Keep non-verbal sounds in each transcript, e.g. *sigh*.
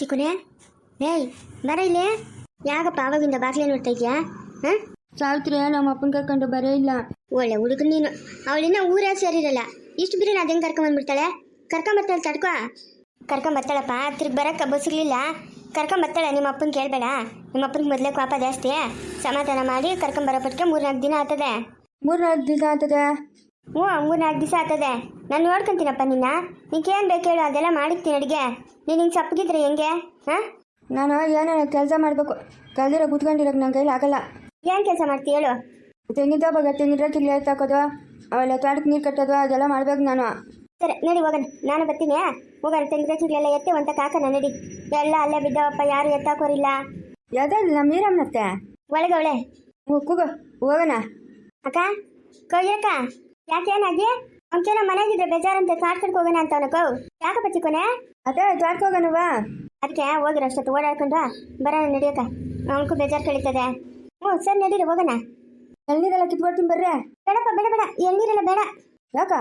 ಚಿಕ್ಕುನೆ? ಏಯ್ ಬರ ಇಲ್ಲಿ. ಯಾಕಪ್ಪ ಆವಾಗಿಂದ ಬಾಗ್ಲೇ ನೋಡ್ತಾ ಇದೆಯಾ? ಹಾಂ? ಸಾವಿತ್ರಿ ನಮ್ಮ ಅಪ್ಪನ ಕರ್ಕೊಂಡು ಬರೇ ಇಲ್ಲ. ಒಳ್ಳೆ ಹುಡುಗ ನೀನು. ಅವಳಿನ್ನ ಊರೇ ಸೇರಿರಲ್ಲ. ಇಷ್ಟು ಬಿರಿ ಅದು ಹೆಂಗೆ ಕರ್ಕೊಂಬಂದ್ಬಿಡ್ತಾಳೆ ಕರ್ಕೊಂಬರ್ತಾಳೆ ತಡ್ಕೊ. ಕರ್ಕೊಂಬರ್ತಾಳಪ್ಪ ತಿರ್ಗಿ ಬರಕ್ಕೆ ಬಸ್ಸಿರ್ಲಿಲ್ಲ ಕರ್ಕೊಂಬರ್ತಾಳೆ ನಿಮ್ಮ ಅಪ್ಪನ ಕೇಳಬೇಡ. ನಿಮ್ಮ ಅಪ್ಪನಿಗೆ ಮೊದಲೇ ಕೋಪ ಜಾಸ್ತಿ. ಸಮಾಧಾನ ಮಾಡಿ ಕರ್ಕೊಂಬರೋಪಟ್ಟಿಗೆ ಮೂರ್ನಾಲ್ಕು ದಿನ ಆಗ್ತದೆ. ಮೂರ್ನಾಲ್ಕು ದಿನ ಆಗ್ತದೆ. ಹ್ಞೂ ಮೂರ್ನಾಲ್ಕು ದಿವಸ ಆಗ್ತದೆ. ನಾನು ನೋಡ್ಕೊಂತೀನಪ್ಪ ನಿನ್ನ. ಏನು ಬೇಕು ಹೇಳು ಅದೆಲ್ಲ ಮಾಡಿರ್ತೀನಿ ಅಡುಗೆ. ನೀನು ಹಿಂಗೆ ಸಪ್ಪಗಿದ್ರೆ ಹೆಂಗೆ? ಹಾಂ? ನಾನು ಏನೋ ಕೆಲಸ ಮಾಡಬೇಕು. ಕಲ್ದಿರೋ ಕೂತ್ಕೊಂಡಿರೋಕೆ ನನ್ನ ಕೈಲಿ ಆಗಲ್ಲ. ಏನು ಕೆಲಸ ಮಾಡ್ತೀಯ ಹೇಳು. ತೆಂಗಿನ ತೆಂಗಿದ್ರೆ ತೆಂಗಿನ ಕಿಗ್ಲೆ ಎತ್ತಾಕೋದು ಅವೆಲ್ಲ ತೋಟಕ್ಕೆ ನೀರು ಕಟ್ಟೋದು ಅದೆಲ್ಲ ಮಾಡ್ಬೇಕು ನಾನು. ಸರಿ ನಡಿ ಹೋಗೋಣ. ನಾನು ಬರ್ತೀನಿ ಹೋಗೋಣ ತೆಂಗಿನ ಎತ್ತಿ ಒಂತ ಕಾಕನ ನಡಿ. ಎಲ್ಲ ಅಲ್ಲೇ ಬಿದ್ದವಪ್ಪ ಯಾರು ಎತ್ತಾಕೋರಿಲ್ಲ. ಯಾವ್ದಲ್ಲ ನಮ್ಮ ಮೀರಮ್ಮನತ್ತೆ ಒಳಗೆ ಅವಳೆ ಹೋಗೋಣ. ಅಕ್ಕ ಕೌಯಕ್ಕ ಯಾಕೇನಾಗಿ ಅವ್ನ ಮನೆಗಿದ್ರೆ ಬೇಜಾರಂತ ಕಾಡ್ಕಡ್ಗೆ ಹೋಗೋಣ ಅಂತ ಅವನ ಕೌ. ಯಾಕಪ್ಪ ಚಿಕ್ಕೋನೆ? ಅದೇ ತೋಟಕ್ಕೆ ಹೋಗೋಣವಾ ಅದಕ್ಕೆ ಹೋಗಿರ ಅಷ್ಟೊತ್ತು ಓಡಾಡ್ಕೊಂಡು ಬರೋಣ ನಡಿಯಕ ಅವನಕ್ಕೂ ಬೇಜಾರು ಕಳೀತದೆ. ಹ್ಞೂ ಸರಿ ನಡೀರಿ ಹೋಗೋಣ. ಎಳ್ನೀರೆಲ್ಲ ಕಿತ್ಕೊಡ್ತೀನಿ ಬರ್ರೆ. ಬೇಡಪ್ಪ ಬೇಡ ಬೇಡ. ಎಳ್ನೀರೆಲ್ಲ ಬೇಡ. ಯಾಕ?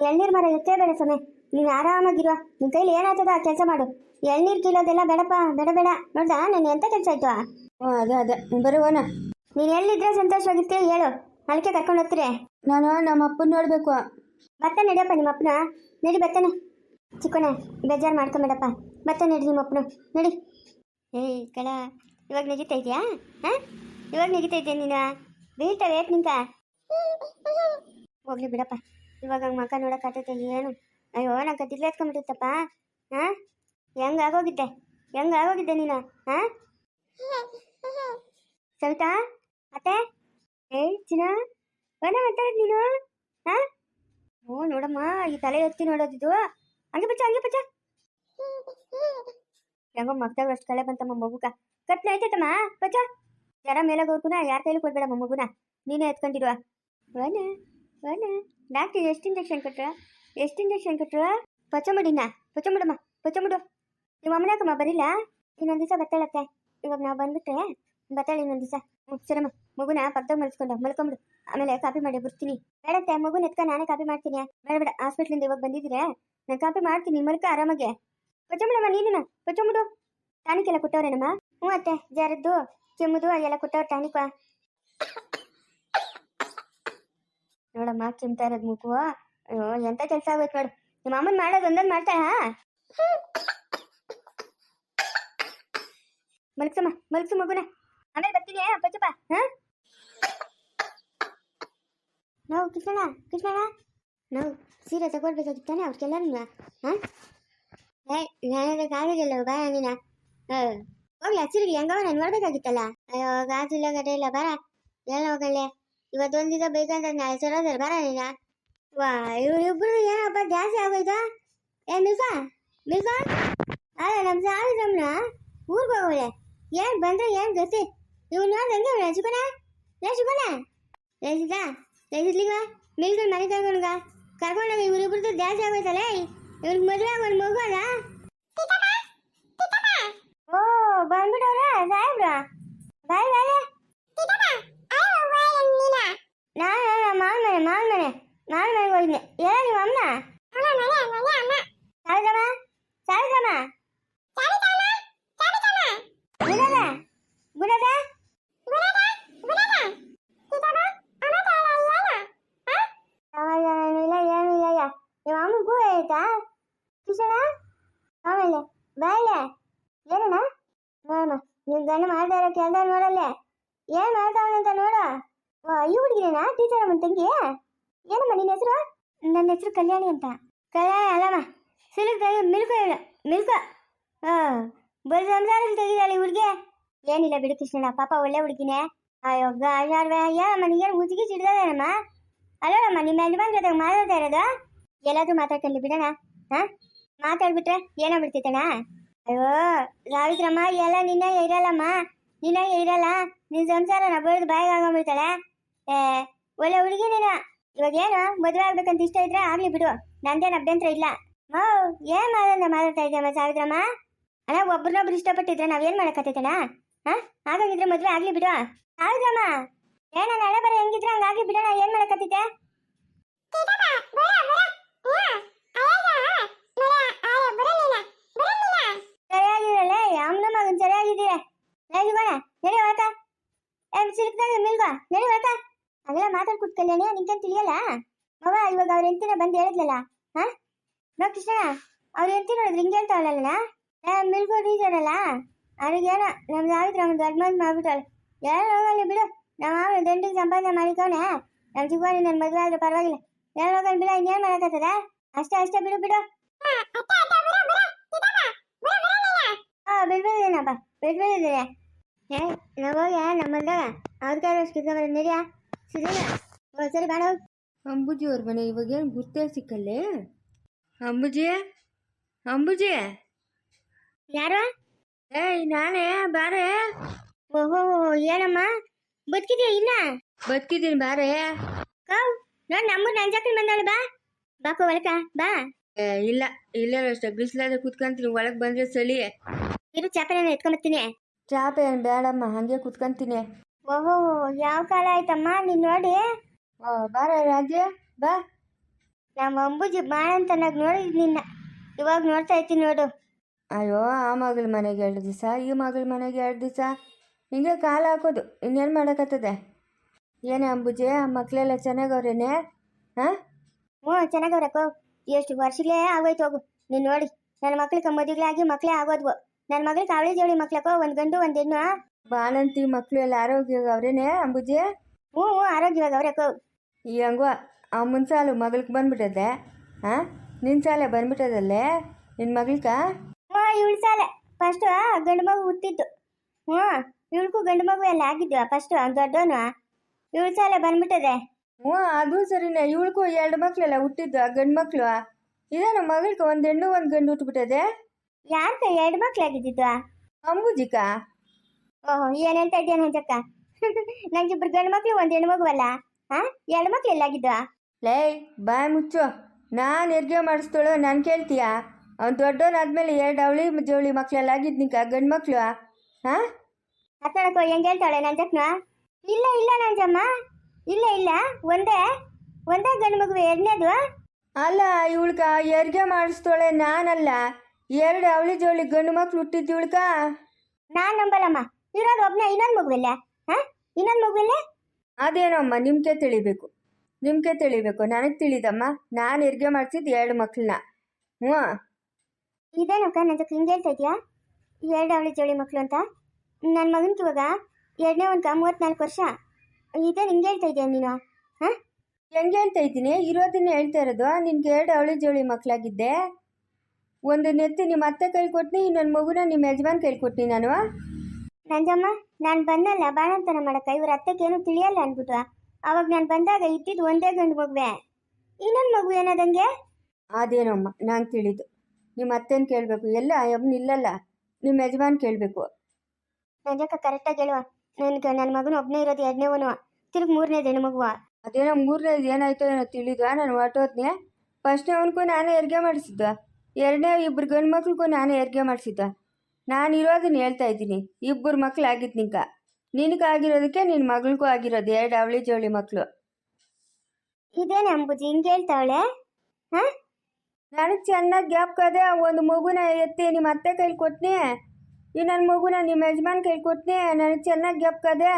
ಎಳ್ನೀರು ಮರ ಎತ್ತೇ ಬೇಡ ಸಮಯ ನೀನು ಆರಾಮಾಗಿರುವ ನಿನ್ನ ಕೈಲಿ ಏನಾಗ್ತದ ಆ ಕೆಲಸ ಮಾಡು. ಎಳ್ನೀರು ಕೀಳೋದೆಲ್ಲ ಬೇಡಪ್ಪ ಬೇಡ ಬೇಡ. ನೋಡ್ದಾ ನಾನು ಎಂತ ಕೆಲಸ ಆಯ್ತು ಹ್ಞೂ ಅದೇ ಅದೇ. ಬರ್ರಿ ಹೋಗೋಣ. ನೀನು ಎಲ್ಲಿದ್ರೆ ಸಂತೋಷವಾಗಿರ್ತೀಯ ಹೇಳು. ಅಲ್ಲಿಗೆ ಕರ್ಕೊಂಡು ಹೋಗ್ತೀರಿ? ನಾನು ನಮ್ಮ ಅಪ್ಪನ ನೋಡಬೇಕು. ಬರ್ತಾನೆ ನಡಿಯಪ್ಪ ನಿಮ್ಮ ಅಪ್ಪನ. ನಡಿ ಬರ್ತಾನೆ. ಚಿಕ್ಕನೆ, ಬೇಜಾರು ಮಾಡ್ಕೊಂಬೇಡಪ್ಪ ಬರ್ತಾನೆ ನಡಿ ನಿಮ್ಮ ಅಪ್ಪನ. ನಡಿ. ಏಯ್, ಕಳ, ಇವಾಗ ನೆಗಿತಾ ಇದೆಯಾ? ಹಾಂ? ಇವಾಗ ನೆಗಿತಾ ಇದೆಯಾ ನೀನು? ಬೀಳ್ತಾವೆ ವೇಟ್ ನಿಂತ ಹೋಗ್ಲಿ ಬಿಡಪ್ಪ. ಇವಾಗ ಹಂಗೆ ಮಕ್ಕ ನೋಡೋಕ್ಕಾಗ್ತೈತೆ ಏನು? ಅಯ್ಯೋ, ನಂಗೆ ದಿಗ್ಲು ಎತ್ಕೊಂಡ್ಬಿಟ್ಟಿತ್ತಪ್ಪ. ಹಾಂ? ಹೆಂಗೆ ಆಗೋಗಿದ್ದೆ? ಹೆಂಗೆ ಆಗೋಗಿದ್ದೆ ನೀನು? ಹಾಂ? ಸವಿತಾ? ಅತ್ತೆ? ಏಯ್ ಚಿನ್ನ ಬನ್ನ, ಮಾತಾಡೋದು ನೀನು, ಹಾ? ಓ, ನೋಡಮ್ಮ, ಈ ತಲೆ ಎತ್ತಿ ನೋಡೋದಿದು ಹಂಗೆ ಬಚ್ಚ ಹಂಗೆ ಬಚ್ಚ. ಹೆಂಗೋ ಮಗ್ದಾಗ ಅಷ್ಟು ಕಳೆ ಬಂತಮ್ಮ ಮಗುಕ ಕತ್ಲೆ ಐತೈತಮ್ಮ ಬಚ್ಚ. ಜರ ಮೇಲೆ ಹೋಗ್ಕುನ ಯಾರ ಕೈಲಿ ಕೊಡ್ಬೇಡಮ್ಮ ಮಗುನ. ನೀನೇ ಎತ್ಕೊಂಡಿರುವ. ವನ ವನ ಡಾಕ್ಟರ್, ಎಷ್ಟು ಇಂಜೆಕ್ಷನ್ ಕೊಟ್ರ? ಎಷ್ಟು ಇಂಜೆಕ್ಷನ್ ಕೊಟ್ರ? ಪಚ್ಚ ಮಾಡಿನ ಪಚ್ಚ ಮಾಡಮ್ಮ ಪಚ್ಚ ಮಾಡು. ನಿಮ್ಮ ಬರಿಲ್ಲ ಇನ್ನೊಂದು ದಿವಸ ಬತ್ತಾಳತ್ತೆ. ಇವಾಗ ನಾವು ಬಂದ್ಬಿಟ್ರೆ ಬತ್ತಾಳೆ ಇನ್ನೊಂದು ದಿವಸ. ಸರಮ್ಮ ಮಗುನ ಪಕ್ಕದಾಗ ಮಲ್ಸ್ಕೊಂಡ, ಮಲ್ಕೊಂಬಿಡು. ಆಮೇಲೆ ಕಾಪಿ ಮಾಡಿ ಬರ್ತೀನಿ ಬೇಡತ್ತೆ ಮಗುನ ಎತ್ಕ ನಾನೇ ಕಾಪಿ ಮಾಡ್ತೀನಿ. ಬೇಡ ಬೇಡ ಹಾಸ್ಪಿಟ್ಲಿಂದ ಇವಾಗ ಬಂದಿದ್ರೆ ನಾನು ಕಾಪಿ ಮಾಡ್ತೀನಿ, ಮಲ್ಕ ಆರಾಮಾಗೆ. ಪಚ್ಚಮಿಡಮ್ಮ ನೀನು ಪಚ್ಚಮಿಡು ಟಾನಿಕ್ ಎಲ್ಲ ಕೊಟ್ಟವ್ರೇನಮ್ಮ? ಹ್ಞೂ ಅತ್ತೆ, ಜಾರದ್ದು, ಕೆಮ್ಮುದು ಎಲ್ಲ ಕೊಟ್ಟವ್ರು ಟಾನಿಕ್. ನೋಡಮ್ಮ, ಕೆಮ್ತಾ ಇರೋದು ಮೂಗು. ಅಯ್ಯೋ, ಎಂತ ಕೆಲಸ ಆಗೋಯ್ತು ನೋಡು. ನಿಮ್ಮ ಅಮ್ಮನ ಮಾಡೋದು ಒಂದೊಂದು ಮಾಡ್ತಾಳ ಮಲ್ಕ್ಸಮ್ಮ, ಮಲ್ಕ್ಸು ಮಗುನ. ಆಮೇಲೆ ಬರ್ತೀನಿ ಪಚ್ಚಪ್ಪ ಹಾಂ? ನಾವು ಕೃಷ್ಣಣ್ಣ ಕೃಷ್ಣಣ್ಣ ನಾವು ಸೀರೆ ತಗೊಳ್ಬೇಕಾಗಿತ್ತಾನೆ ಅವ್ರಿಗೆಲ್ಲರೂ ಹಾಂ ಏ ನಾನೇ ಕಾಲಿಲ್ಲ ಬಾ ನೀನ. ಹೋಗ್ಲಿ ಹಸಿರಿಗೆ ಹೆಂಗವ ನಾನು ನೋಡ್ಬೇಕಾಗಿತ್ತಲ್ಲ? ಅಯ್ಯೋ, ಗಾಜಿಲ್ಲ ಗಡೆ ಇಲ್ಲ, ಬರ. ಎಲ್ಲ ಹೋಗಲ್ಲೇ. ದಿವಸ ಬೇಕಂತ ನಾಳೆ ಸರೋದಲ್ಲ ಬರ ನೀನ? ವಾ ಇವ್ರಿಬ್ರು ಏನಪ್ಪ ಜಾಸ್ತಿ ಆಗೋಯ್ತಾ? ಏ ಮಿಲ್ಕಾ ಮಿಲ್ಕಾ ಅಲ್ಲ ನಮ್ಮ ಸಾವಿರಮ್ಮನ ಊರಿಗೆ ಹೋಗೋಳೆ. ಏನು ಬಂದ್ರೆ ಏನು ಗತಿ? ಇವ್ ನೋಡ್ದಂಗೆ ಹೆಂಗೆ ಲೇ ಏ ಚಿಕ್ಕನ ಏ ಸಿದ್ದ ಏ ಸಿದ್ಲಿಗ ಮಿಲ್ಕಲ್ ಮನೆ ಕರ್ಕೊಂಡ್ಗ ಕರ್ಕೊಂಡೋಗಿ ಇವ್ರಿಬ್ರದ್ದು ಜಾಸ್ತಿ ಆಗೋಯ್ತಲ್ಲ ಇವ್ರಿಗೆ ಮದುವೆ ಆಗೋದು ಮಗು ಅಲ್ಲ ಓ ಬಂದ್ಬಿಟ್ಟವ್ರ ಸಾಹೇಬ್ರ ಬಾಯ್ ಬಾಯ್ ನಾನು ಮಾವನ ಮನೆ ಮಾವನ ಮನೆ ಮಾವನ ಮನೆಗೆ ಹೋಗಿದ್ದೆ ಏನ ನಿಮ್ಮ ಅಮ್ಮ ಸಾವಿತ್ರಮ್ಮ ಸಾವಿತ್ರಮ್ಮ ಗುಣದ ಗುಣದ ಇಲ್ಲ ಏನು ಇಲ್ಲ ನಿಮ್ಮ ಅಮ್ಮ ಗೂ ಆಯ್ತಾ ಕಿಶಣ ಆಮೇಲೆ ಬಾಯ್ಲೆ ಏನಣ್ಣ ನೋಡಮ್ಮ ನೀವು ಗಂಡ ಮಾಡ್ತಾ ಇರೋ ಕೆಲಸ ನೋಡಲ್ಲೇ ಏನು ಮಾಡ್ತಾವನ ಅಂತ ನೋಡು ವಾ ಈ ಹುಡುಗಿನೇನಾ ಟೀಚರ್ ಅಮ್ಮನ ತಂಗಿ ಏನಮ್ಮ ನಿನ್ನ ಹೆಸರು ನನ್ನ ಹೆಸರು ಕಲ್ಯಾಣಿ ಅಂತ ಕಲ್ಯಾಣಿ ಅಲ್ಲಮ್ಮ ಸಿಲುಕ ಮಿಲ್ಕ ಹೇಳು ಮಿಲ್ಕ ಹಾಂ ಬರೀ ಸಂಸಾರದಲ್ಲಿ ತೆಗಿದಾಳೆ ಹುಡುಗಿ ಏನಿಲ್ಲ ಬಿಡು ಕೃಷ್ಣಣ್ಣ ಪಾಪ ಒಳ್ಳೆ ಹುಡುಗಿನೇ ಅಯ್ಯೋ ಗಾಜಾರ್ವೆ ಏನಮ್ಮ ನೀಗೇನು ಮುಚ್ಚಿಗೆ ಸಿಡ್ದದೇನಮ್ಮ ಅಲ್ಲೋಡಮ್ಮ ನಿಮ್ಮ ಯಜಮಾನ್ ಜೊತೆಗೆ ಮಾತಾಡ್ತಾ ಇರೋದು ಎಲ್ಲಾದ್ರೂ ಮಾತಾಡ್ಕೊಳ್ಳಿ ಬಿಡೋಣ ಹಾಂ ಮಾತಾಡ್ಬಿಟ್ರೆ ಏನೋ ಬಿಡ್ತೈತಣ್ಣ ಅಯ್ಯೋ ಸಾವಿತ್ರಮ್ಮ ಎಲ್ಲ ನಿನ್ನ ಇರಲ್ಲಮ್ಮ ನಿನ್ನ ಇರಲ್ಲ ನಿನ್ನ ಸಂಸಾರನ ಬರೆದು ಬಾಯಿಗೆ ಆಗೋಗ್ಬಿಡ್ತಾಳೆ ಏ, ಒಳ್ಳೆ ಹುಡುಗಿ ನೀನು. ಇವಾಗ ಏನು ಮದುವೆ ಆಗ್ಬೇಕಂತ ಇಷ್ಟ ಇದ್ರೆ ಆಗ್ಲಿ ಬಿಡು, ನಂದೇನು ಅಭ್ಯಂತರ ಇಲ್ಲ. ಮೋ ಏನ್ ಮಾತಾಡ ಮಾತಾಡ್ತಾ ಇದ್ದಮ್ಮ ಸಾವಿತ್ರಮ್ಮ? ಅಣ್ಣ, ಒಬ್ರನ್ನೊಬ್ರು ಇಷ್ಟಪಟ್ಟಿದ್ರೆ ನಾವೇನ್ ಮಾಡಕತ್ತೈತಣ್ಣ? ಹಾ, ಹಾಗಾಗಿದ್ರೆ ಮದುವೆ ಆಗ್ಲಿ ಬಿಡು. ಸಾವಿತ್ರಮ್ಮ ಏನ ನಾಳೆ ಬರ ಹೆಂಗಿದ್ರೆ ಹಂಗಾಗಿ ಬಿಡೋಣ, ಏನ್ ಮಾಡಕತ್ತೈತೆ? ಸರಿಯಾಗಿರಲ್ಲ ಮಗನ್ ನಡಿಗೋಣ ನಡಿ ಒಳಕ ಏ ಸಿಲ್ಕ್ದಾಗ ಮಿಲ್ಗ ನಡಿ ಒಳಕ ಅವೆಲ್ಲ ಮಾತಾಡ್ ಕೂತ್ಕಲ್ಯಾಣಿ ನಿಂಕೇನ್ ತಿಳಿಯಲ್ಲ? ಮವ ಇವಾಗ ಅವ್ರ ಹೆಂಡತಿನ ಬಂದು ಹೇಳಿದ್ಲಲ್ಲ, ಹಾ? ನೋ ಕೃಷ್ಣ, ಅವ್ರ ಹೆಂಡತಿ ನೋಡಿದ್ರೆ ಹಿಂಗೆ ಹೇಳ್ತಾವಳಲ್ಲ ಏ ಮಿಲ್ಗು ರೀಸನ್ ಅಲ್ಲ ಅವ್ರಿಗೇನ ನಮ್ಮ ಸಾವಿತ್ರ ದೊಡ್ಡ ಮಂದಿ ಮಾಡ್ಬಿಟ್ಟಾಳೆ ಯಾರು ಹೋಗಲ್ಲ ಬಿಡು. ನಮ್ಮ ಮಾವ ದಂಡಿಗೆ ಸಂಪಾದನೆ ಮಾಡಿಕವನೆ ನಮ್ ಚಿಕ್ಕವನಿ ನನ್ನ ಮದುವೆ ಆದ್ರೆ ಪರವಾಗಿಲ್ಲ. ಯಾರು ಹೋಗಲ್ಲ ಬಿಡ, ಇನ್ನೇನ್ ಮಾಡಕತ್ತದ ಅಷ್ಟೇ ಅಷ್ಟೇ, ಬಿಡು ಬಿಡು. ಬಿಡ್ಬಿಡಿದ್ದೀನಪ್ಪ ಹೇ ಏ ನಾವಾಗ ನಮ್ಮ ಬಂದಾಗ ಅವ್ರ ಕೈ ಅಷ್ಟು ಕಿತ್ಕೊಂಡ್ಬರ ಓ ಸರಿ ಬೇಡ ಹೋಗು. ಅಂಬುಜಿ ಅವ್ರ ಮನೆ ಇವಾಗ ಏನು ಗುರ್ತೇ ಸಿಕ್ಕಲ್ಲೇ? ಅಂಬುಜಿ ಅಂಬುಜಿ. ಯಾರು? ಏಯ್ ನಾನೇ ಬಾರೆ. ಓಹೋ ಏನಮ್ಮ? ಬದುಕಿದ್ಯಾ ಇಲ್ಲ ಬದುಕಿದ್ದೀನಿ ಬಾರೆ. ಕೌ ನೋಡ್ ನಮ್ಮೂರ್ ನಂಜಕ್ಕನ್ ಬಂದಾಳು ಬಾ. ಬಾಕೋ ಒಳಕ ಬಾ. ಏ ಇಲ್ಲ ಇಲ್ಲ ಅಷ್ಟೇ. ಬಿಸಿಲಾದ್ರೆ ಕುತ್ಕೊಂತೀನಿ. ಒಳಗೆ ಬಂದ್ರೆ ಚಳಿ ಇರು ಚಾಪೆನ ಎತ್ಕೊಂಬತ್ತೀನಿ ಚಾಪೆ ಏನು ಬೇಡಮ್ಮ ಹಾಗೆ ಕುತ್ಕೊಂತೀನಿ. ಓಹೋ ಯಾವ ಕಾಲ ಆಯ್ತಮ್ಮ? ನೀನ್ ನೋಡಿ. ಓ ಬಾರೆ ರಾಜ್ಯ ಬಾ. ನಮ್ಮ ಅಂಬುಜಿ ಬಾಣಂತನಾಗ ನೋಡಿ ನಿನ್ನ. ಇವಾಗ ನೋಡ್ತಾ ಇರ್ತೀನಿ ನೋಡು. ಅಯ್ಯೋ ಆ ಮಗಳ ಮನೆಗೆ ಎರಡು ದಿವಸ ಈ ಮಗಳ ಮನೆಗೆ ಎರಡು ದಿವಸ. ಹಿಂಗೆ ಕಾಲ ಹಾಕೋದು ಇನ್ನೇನು ಮಾಡೋಕತ್ತದೆ? ಏನೇ ಅಂಬುಜಿ ಆ ಮಕ್ಕಳೆಲ್ಲ ಚೆನ್ನಾಗವ್ರೇನೆ ಹಾಂ? ಹ್ಞೂ ಚೆನ್ನಾಗವ್ರಕ್ಕೋ ಎಷ್ಟು ವರ್ಷಗಳೇ ಆಗೋಯ್ತು ಹೋಗು. ನೀನು ನೋಡಿ ನನ್ನ ಮಕ್ಳಿಗೆ ಮದುವೆಗಳಾಗಿ ಮಕ್ಕಳೇ ಆಗೋದ್ವು. ನನ್ನ ಮಗಳು ಕಾವಳಿ ಜೋಳಿ ಮಕ್ಳಕ್ಕೋ ಒಂದು ಗಂಡು ಒಂದು ಹೆಣ್ಣು ಬಾಣಂತಿ ಮಕ್ಕಳು ಎಲ್ಲ ಆರೋಗ್ಯವಾಗ ಅವ್ರೇನೆ ಅಂಬುಜಿ? ಹ್ಞೂ ಹ್ಞೂ ಆರೋಗ್ಯವಾಗ ಅವ್ರಕ್ಕೋ ಈ ಹಂಗೋ ಅಮ್ಮನ ಸಾಲು ಮಗಳಿಗೆ ಬಂದ್ಬಿಟ್ಟದೆ ಹಾಂ ನಿನ್ನ ಸಾಲೆ ಬಂದ್ಬಿಟ್ಟದಲ್ಲೇ ನಿನ್ನ ಮಗಳ್ಕ? ಹ್ಞೂ ಇವಳ ಸಾಲೆ. ಫಸ್ಟು ಗಂಡು ಮಗು ಹುಟ್ಟಿತ್ತು ಹ್ಞೂ ಇವಳಿಗೂ ಗಂಡು ಮಗು ಎಲ್ಲ ಆಗಿದ್ವಾ ಫಸ್ಟು ದೊಡ್ಡವನು ಇವಳ ಸಾಲೆ ಬಂದ್ಬಿಟ್ಟದೆ. ಹ್ಞೂ ಅದು ಸರಿನೇ ಇವಳಿಗೂ ಎರಡು ಮಕ್ಕಳೆಲ್ಲ ಹುಟ್ಟಿದ್ದು ಗಂಡು ಮಕ್ಕಳು ಇದೇನು ಮಗಳಿಗೆ ಒಂದು ಹೆಣ್ಣು ಒಂದು ಗಂಡು ಹುಟ್ಬಿಟ್ಟದೆ? ಯಾರ ಕೈ ಎರಡು ಮಕ್ಳಾಗಿದ್ದಿದ್ವಾ? ಅಂಬುಜಿಕ? ಓಹೋ ಏನ್ ಹೇಳ್ತಾ ಇದ್ದೀಯ ನಂಜಕ್ಕ *laughs* ನಂಗೆ ಇಬ್ರು ಗಂಡು ಮಕ್ಳು ಒಂದು ಹೆಣ್ಣು ಮಗುವಲ್ಲ ಹಾ ಎರಡು ಮಕ್ಳು ಎಲ್ಲಾಗಿದ್ವಾ? ಲೇ ಬಾಯ್ ಮುಚ್ಚು. ನಾನು ಹೆರಿಗೆ ಮಾಡಿಸ್ತೋಳು ನಾನು ಕೇಳ್ತೀಯಾ? ಅವ್ನು ದೊಡ್ಡವನಾದ್ಮೇಲೆ ಎರಡು ಅವಳಿ ಜವಳಿ ಮಕ್ಳೆಲ್ಲಾಗಿದ್ ಆಗಿದ್ನಿಕ ಗಂಡು ಮಕ್ಕಳು ಹಾಂ ಹತ್ತಣಕ್ಕೋ ಹೆಂಗ್ ಹೇಳ್ತಾಳೆ ನಂಜಕ್ನ ಇಲ್ಲ ಇಲ್ಲ ನಂಜಮ್ಮ. ಇಲ್ಲ ಇಲ್ಲ. ಒಂದೇ? ಒಂದೇ ಗಂಡು ಮಗು ಎರಡನೇದು? ಅಲ್ಲ ಇವಳ್ಗ ಹೆರಿಗೆ ಮಾಡಿಸ್ತೋಳೆ ನಾನಲ್ಲ. ಎರಡು ಅವಳಿ ಜೋಳಿ ಗಂಡು ಮಕ್ಳು ಹುಟ್ಟಿದ್ದು ಇವಳ್ಕ? ನಾನ್ ನಂಬಲ್ಲಮ್ಮ. ಇರೋದು ಒಬ್ನ ಇನ್ನೊಂದು ಮಗುವಿಲ್ಲ? ಹಾ? ಇನ್ನೊಂದು ಮಗುವಿಲ್ಲ? ಅಮ್ಮ ನಿಮ್ಗೆ ತಿಳಿಬೇಕು. ನಿಮ್ಗೆ ತಿಳಿಬೇಕು ನನಗೆ ತಿಳಿದಮ್ಮ. ನಾನು ಹೆರಿಗೆ ಮಾಡಿಸಿದ್ದು ಎರಡು ಮಕ್ಳನ್ನ. ಹ್ಞೂ? ಇದೇನಕ್ಕ ನಂಜಕ್ಕ ಹಿಂಗೆ ಹೇಳ್ತಾ ಇದೆಯಾ? ಎರಡು ಅವಳಿ ಜೋಳಿ ಮಕ್ಳು ಅಂತ? ನನ್ನ ಮಗನಿಗೆ ಇವಾಗ ಎರಡನೇ ಒಂದು ಮೂವತ್ನಾಲ್ಕು ವರ್ಷ. ಇದೇ ಹಿಂಗೆ ಹೇಳ್ತಾ ಇದೆಯಾ ನೀನು? ಹಾಂ? ಹೆಂಗೆ ಹೇಳ್ತಾ ಇದ್ದೀನಿ? ಇರೋದನ್ನ ಹೇಳ್ತಾ ಇರೋದು. ನಿನ್ಗೆ ಎರಡು ಅವಳಿ ಜೋಳಿ ಮಕ್ಕಳಾಗಿದ್ದೆ ಒಂದು ನೆತ್ತಿ ನಿಮ್ಮ ಅತ್ತೆ ಕೈ ಕೊಟ್ನಿ ಇನ್ನೊಂದು ಮಗುನ ನಿಮ್ಮ ಯಜಮಾನ್ ಕೈ ಕೊಟ್ನಿ ನಾನು ನಂಜಮ್ಮ ನಾನು ಬಂದಲ್ಲ ಬಾಣಂತನ ಮಾಡಕ್ಕ ಇವ್ರ ಅತ್ತೆಗೇನು ತಿಳಿಯಲ್ಲ ಅನ್ಬಿಟ್ಟು ಅವಾಗ ನಾನು ಬಂದಾಗ ಇದ್ದಿದ್ದು ಒಂದೇ ಗಂಡು ಮಗುವೆ. ಇನ್ನೊಂದು ಮಗು ಏನದಂಗೆ? ಅದೇನಮ್ಮ ನಾನು ತಿಳಿದು. ನಿಮ್ಮ ಅತ್ತೆನ ಕೇಳಬೇಕು ಎಲ್ಲ ಯಮ್ನ ಇಲ್ಲಲ್ಲ ನಿಮ್ಮ ಯಜಮಾನ್ ಕೇಳಬೇಕು. ನಂಜಕ್ಕ ಕರೆಕ್ಟಾಗಿ ಹೇಳುವ. ನನಗೆ ನನ್ನ ಮಗನ ಒಬ್ಬನೇ ಇರೋದು ಎರಡನೇವನು ತಿರುಗಿ ಮೂರನೇದು ಹೆಣ್ಣು ಮಗುವ. ಅದೇನೋ ಮೂರನೇದು ಏನಾಯ್ತೋ ಏನೋ ತಿಳಿದ್ವಾ ನಾನು ಹೊಟ್ಟೋದ್ನೆ ಫಸ್ಟ್ನೇ ಅವನಿಗೂ ನಾನೇ ಹೆರಿಗೆ ಮಾಡಿಸಿದ್ದ ಎರಡನೇ ಇಬ್ಬರು ಗಂಡು ಮಕ್ಳಿಗೂ ನಾನು ಹೆರಿಗೆ ಮಾಡಿಸಿದ್ದ. ನಾನು ಇರೋದನ್ನ ಹೇಳ್ತಾ ಇದ್ದೀನಿ ಇಬ್ಬರು ಮಕ್ಳು ಆಗಿದ್ದು ನಿಂಕ. ನಿನಗೆ ಆಗಿರೋದಕ್ಕೆ ನಿನ್ನ ಮಗಳಿಗೂ ಆಗಿರೋದು ಎರಡು ಅವಳಿ ಜವಳಿ ಮಕ್ಕಳು ಇದೇನೆ ಅಂಬುಜಿ ಹಿಂಗೆ ಹೇಳ್ತಾವಳೆ? ಹಾ? ನನಗೆ ಚೆನ್ನಾಗಿ ಗ್ಯಾಪ್ ಅದೇ ಒಂದು ಮಗುನ ಎತ್ತಿ ನಿಮ್ಮ ಅತ್ತೆ ಕೈಲಿ ಕೊಟ್ನಿ ನನ್ನ ಮಗುನ ನಿಮ್ಮ ಯಜಮಾನ್ ಕೈಲಿ ಕೊಟ್ನಿ ನನಗೆ ಚೆನ್ನಾಗಿ ಗ್ಯಾಪ್ ಅದೇ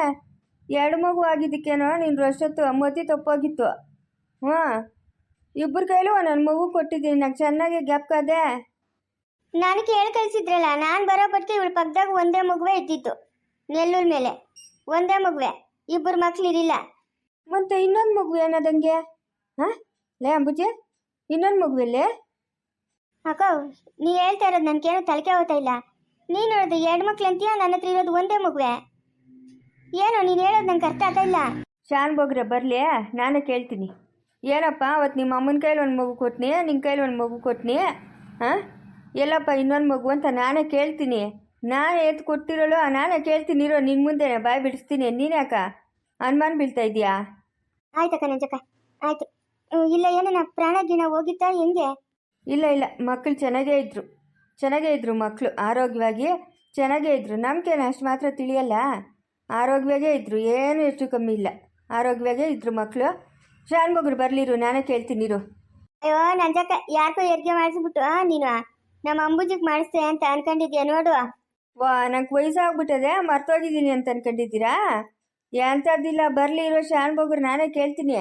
ಎರಡು ಮಗು ಆಗಿದ್ದಕ್ಕೇನೋ ನಿನ್ನ ಅಷ್ಟೊತ್ತು ಮತಿ ತಪ್ಪೋಗಿತ್ತು. ಹ್ಞೂ ಇಬ್ಬರ ಕೈಲೂ ಒಂದೊಂದು ಮಗು ಕೊಟ್ಟಿದ್ದೀನಿ. ನಂಗೆ ಚೆನ್ನಾಗಿ ಗ್ಯಾಪ್ ಕರೆ. ನಾನು ಕೇಳ ಕಳಿಸಿದ್ರಲ್ಲ ನಾನು ಬರೋ ಬರ್ತೀವಿ ಇವ್ರ ಪಕ್ಕದಾಗ ಒಂದೇ ಮಗುವೆ ಇದ್ದಿತ್ತು ನೆಲ್ಲೂರ್ ಮೇಲೆ. ಒಂದೇ ಮಗುವೆ. ಇಬ್ಬರು ಮಕ್ಳು ಇರಲಿಲ್ಲ ಮತ್ತೆ ಇನ್ನೊಂದು ಮಗು ಏನದಂಗೆ ಹಾಂ? ಲೇ ಅಂಬುಜೆ ಇನ್ನೊಂದು ಮಗುವಲ್ಲೇ ಅಕ್ಕ ನೀ ಹೇಳ್ತಾ ಇರೋದು ನನಗೇನು ತಲೆಕೆ ಹೋಗ್ತಾ ಇಲ್ಲ. ನೀನು ಹೇಳೋದು ಎರಡು ಮಕ್ಳು ಅಂತೀಯ? ನನ್ನ ಹತ್ರ ಇರೋದು ಒಂದೇ ಮಗುವೆ. ಏನು ನೀನು ಹೇಳೋದು ನಂಗೆ ಅರ್ಥ ಆಗ್ತಾ ಇಲ್ಲ. ಶಾನ್ ಬೋಗ್ರೆ ಬರಲಿ? ನಾನು ಕೇಳ್ತೀನಿ. ಏನಪ್ಪ ಅವತ್ತು ನಿಮ್ಮ ಅಮ್ಮನ ಕೈಲಿ ಒಂದು ಮಗು ಕೊಟ್ನಿ ನಿನ್ನ ಕೈಲಿ ಒಂದು ಮಗು ಕೊಟ್ನಿ ಹಾಂ ಎಲ್ಲಪ್ಪ ಇನ್ನೊಂದು ಮಗು ಅಂತ ನಾನೇ ಕೇಳ್ತೀನಿ. ನಾನು ಎತ್ತು ಕೊಟ್ಟಿರೋಳು ನಾನೇ ಕೇಳ್ತೀನಿ ಇರೋ ನಿನ್ನ ಮುಂದೆ ಬಾಯಿ ಬಿಡಿಸ್ತೀನಿ. ನೀನ್ಯಾಕ ಅನುಮಾನ ಬೀಳ್ತಾ ಇದೆಯಾ? ಆಯ್ತಕ್ಕ ನಂಜಕ್ಕ ಆಯ್ತು. ಇಲ್ಲ ಏನನ ಪ್ರಾಣ ಗಿಣ ಹೋಗಿತ್ತಾ ಹೆಂಗೆ? ಇಲ್ಲ ಇಲ್ಲ ಮಕ್ಕಳು ಚೆನ್ನಾಗೇ ಇದ್ದರು ಚೆನ್ನಾಗೇ ಇದ್ದರು ಮಕ್ಕಳು ಆರೋಗ್ಯವಾಗಿ ಚೆನ್ನಾಗೇ ಇದ್ದರು ನಮ್ಗೇನು ಅಷ್ಟು ಮಾತ್ರ ತಿಳಿಯಲ್ಲ. ಆರೋಗ್ಯವಾಗೇ ಇದ್ದರು ಏನು ಹೆಚ್ಚು ಕಮ್ಮಿ ಇಲ್ಲ. ಆರೋಗ್ಯವಾಗೇ ಇದ್ದರು ಮಕ್ಕಳು ಶಾನ್ ಬರ್ಲಿರು ನಾನೇ ಕೇಳ್ತೀನಿರು ಅಯ್ಯೋ ನಂಜಕ್ಕ ಯಾಕೋ ಹೆರಿಗೆ ಮಾಡಿಸ್ಬಿಟ್ಟು ನೀನು? ನಮ್ಮ ಅಂಬುಜಿಗೆ ಮಾಡಿಸ್ತೆ ಅಂತ ಅನ್ಕೊಂಡಿದ್ಯಾ ನೋಡು. ವಾ ನಂಗೆ ವಯಸ್ಸಾಗ್ಬಿಟ್ಟದೆ ಮರ್ತೋಗಿದ್ದೀನಿ ಅಂತ ಅನ್ಕೊಂಡಿದ್ದೀರಾ? ಎಂಥದ್ದಿಲ್ಲ ಬರಲಿ ಇರೋ ಶಾನ್ ಬಗ್ರು ನಾನೇ ಕೇಳ್ತೀನಿ.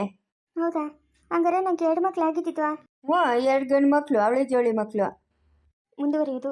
ಹೌದಾ? ಹಂಗಾರೆ ನಂಗೆ ಎರಡು ಮಕ್ಳು ಆಗಿದ್ದಿತ್ತು ಹ್ಞೂ ಎರಡು ಗಂಡು ಮಕ್ಕಳು ಅವಳಿ ಜೋಳಿ ಮಕ್ಕಳು ಮುಂದುವರಿಯೋದು.